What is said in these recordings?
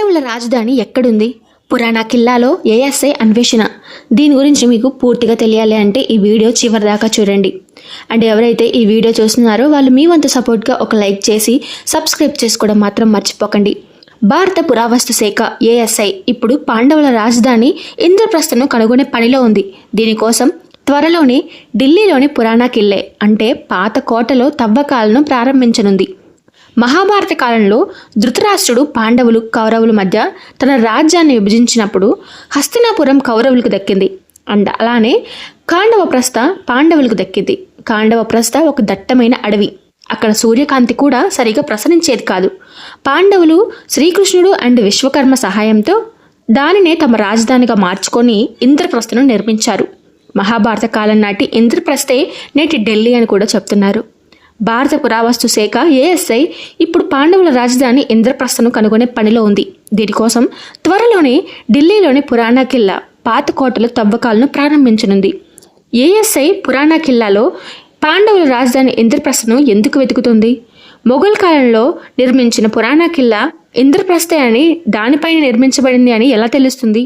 పాండవుల రాజధాని ఎక్కడుంది? పురాణ కిల్లాలో ఏఎస్ఐ అన్వేషణ. దీని గురించి మీకు పూర్తిగా తెలియాలి అంటే ఈ వీడియో చివరి దాకా చూడండి. అండ్ ఎవరైతే ఈ వీడియో చూస్తున్నారో వాళ్ళు మీ వంతు సపోర్ట్గా ఒక లైక్ చేసి సబ్స్క్రైబ్ చేసుకోవడం మాత్రం మర్చిపోకండి. భారత పురావస్తు శాఖ ఏఎస్ఐ ఇప్పుడు పాండవుల రాజధాని ఇంద్రప్రస్థను కనుగొనే పనిలో ఉంది. దీనికోసం త్వరలోనే ఢిల్లీలోని పురాణ కిల్లే అంటే పాత కోటలో తవ్వకాలను ప్రారంభించనుంది. మహాభారత కాలంలో ధృతరాష్ట్రుడు పాండవులు కౌరవుల మధ్య తన రాజ్యాన్ని విభజించినప్పుడు హస్తినాపురం కౌరవులకు దక్కింది అండ్ అలానే కాండవప్రస్థ పాండవులకు దక్కింది. కాండవప్రస్థ ఒక దట్టమైన అడవి. అక్కడ సూర్యకాంతి కూడా సరిగా ప్రసరించేది కాదు. పాండవులు శ్రీకృష్ణుడు అండ్ విశ్వకర్మ సహాయంతో దానినే తమ రాజధానిగా మార్చుకొని ఇంద్రప్రస్థను నిర్మించారు. మహాభారత కాలం నాటి ఇంద్రప్రస్థే నేటి ఢిల్లీ అని కూడా చెప్తున్నారు. భారత పురావస్తు శాఖ ఏఎస్ఐ ఇప్పుడు పాండవుల రాజధాని ఇంద్రప్రస్థను కనుగొనే పనిలో ఉంది. దీనికోసం త్వరలోనే ఢిల్లీలోని పురాణ కిల్లా పాత కోటల తవ్వకాలను ప్రారంభించనుంది. ఏఎస్ఐ పురాణ కిల్లాలో పాండవుల రాజధాని ఇంద్రప్రస్థను ఎందుకు వెతుకుతుంది? మొఘల్ కాలంలో నిర్మించిన పురాణ కిల్లా ఇంద్రప్రస్థే అని దానిపైన నిర్మించబడింది అని ఎలా తెలుస్తుంది?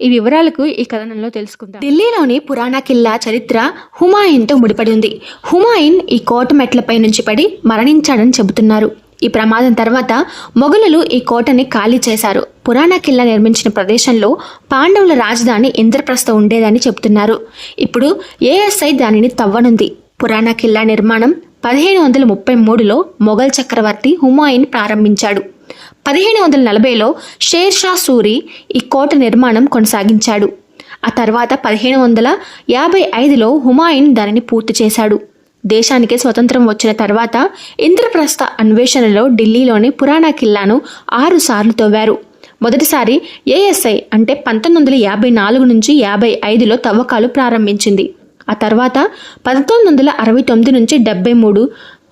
ఈ వివరాలకు ఈ కథనంలో తెలుసుకుందాం. ఢిల్లీలోని పురాణ కిల్లా చరిత్ర హుమాయున్తో ముడిపడి ఉంది. హుమాయున్ ఈ కోట మెట్లపై నుంచి పడి మరణించాడని చెబుతున్నారు. ఈ ప్రమాదం తర్వాత మొఘలులు ఈ కోటని ఖాళీ చేశారు. పురాణ కిల్లా నిర్మించిన ప్రదేశంలో పాండవుల రాజధాని ఇంద్రప్రస్థ ఉండేదని చెబుతున్నారు. ఇప్పుడు ఏఎస్ఐ దానిని తవ్వనుంది. పురాణ కిల్లా నిర్మాణం పదిహేను వందల ముప్పై మూడులో మొఘల్ చక్రవర్తి హుమాయున్ ప్రారంభించాడు. పదిహేను వందల నలభైలో షేర్ షా సూరి ఈ కోట నిర్మాణం కొనసాగించాడు. ఆ తర్వాత పదిహేను వందల యాభై ఐదులో హుమాయూన్ దానిని పూర్తి చేశాడు. దేశానికి స్వతంత్రం వచ్చిన తర్వాత ఇంద్రప్రస్థ అన్వేషణలో ఢిల్లీలోని పురాణా కిల్లాను ఆరుసార్లు తవ్వారు. మొదటిసారి ఏఎస్ఐ అంటే పంతొమ్మిది వందల యాభై నాలుగు నుంచి యాభై ఐదులో తవ్వకాలు ప్రారంభించింది. ఆ తర్వాత పంతొమ్మిది వందల అరవై తొమ్మిది నుంచి డెబ్బై మూడు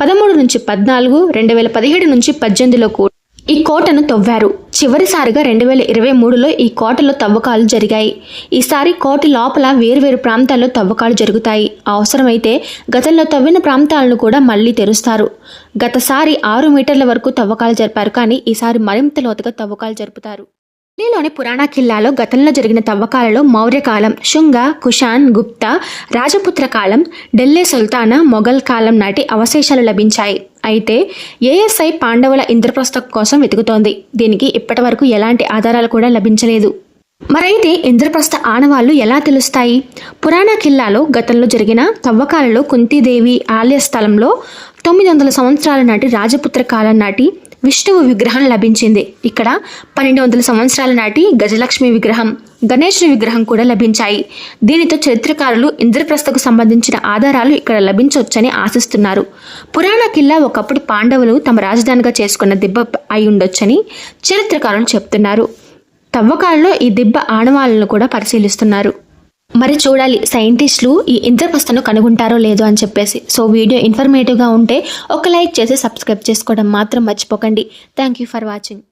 పదమూడు నుంచి పద్నాలుగు రెండు వేల పదిహేడు నుంచి పద్దెనిమిదిలో కూడా ఈ కోటను తవ్వారు. చివరిసారిగా రెండు వేల ఇరవై మూడులో ఈ కోటలో తవ్వకాలు జరిగాయి. ఈసారి కోట లోపల వేర్వేరు ప్రాంతాల్లో తవ్వకాలు జరుగుతాయి. అవసరమైతే గతంలో తవ్విన ప్రాంతాలను కూడా మళ్ళీ తెరుస్తారు. గతసారి ఆరు మీటర్ల వరకు తవ్వకాలు జరిపారు కానీ ఈసారి మరింత లోతుగా తవ్వకాలు జరుపుతారు. ఢిల్లీలోని పురాణా కిల్లాలో గతంలో జరిగిన తవ్వకాలలో మౌర్యకాలం శుంగ కుషాన్ గుప్తా రాజపుత్ర కాలం ఢిల్లీ సుల్తానా మొఘల్ కాలం నాటి అవశేషాలు లభించాయి. అయితే ఏఎస్ఐ పాండవుల ఇంద్రప్రస్థం కోసం వెతుకుతోంది. దీనికి ఇప్పటివరకు ఎలాంటి ఆధారాలు కూడా లభించలేదు. మరైతే ఇంద్రప్రస్థ ఆనవాళ్ళు ఎలా తెలుస్తాయి? పురాణ కిల్లాలో గతంలో జరిగిన తవ్వకాలలో కుంతీదేవి ఆలయ స్థలంలో తొమ్మిది వందల సంవత్సరాల నాటి రాజపుత్ర కాలం నాటి విష్ణువు విగ్రహం లభించింది. ఇక్కడ పన్నెండు వందల సంవత్సరాల నాటి గజలక్ష్మి విగ్రహం గణేశుని విగ్రహం కూడా లభించాయి. దీనితో చరిత్రకారులు ఇంద్రప్రస్థకు సంబంధించిన ఆధారాలు ఇక్కడ లభించవచ్చని ఆశిస్తున్నారు. పురాణ కిల్లా ఒకప్పుడు పాండవులు తమ రాజధానిగా చేసుకున్న దిబ్బ అయి ఉండొచ్చని చరిత్రకారులు చెప్తున్నారు. తవ్వకాలలో ఈ దిబ్బ ఆనవాళ్ళను కూడా పరిశీలిస్తున్నారు. మరి చూడాలి సైంటిస్టులు ఈ ఇంద్రప్రస్థను కనుగొంటారో లేదో అని చెప్పేసి. సో వీడియో ఇన్ఫర్మేటివ్గా ఉంటే ఒక లైక్ చేసి సబ్స్క్రైబ్ చేసుకోవడం మాత్రం మర్చిపోకండి. Thank you for watching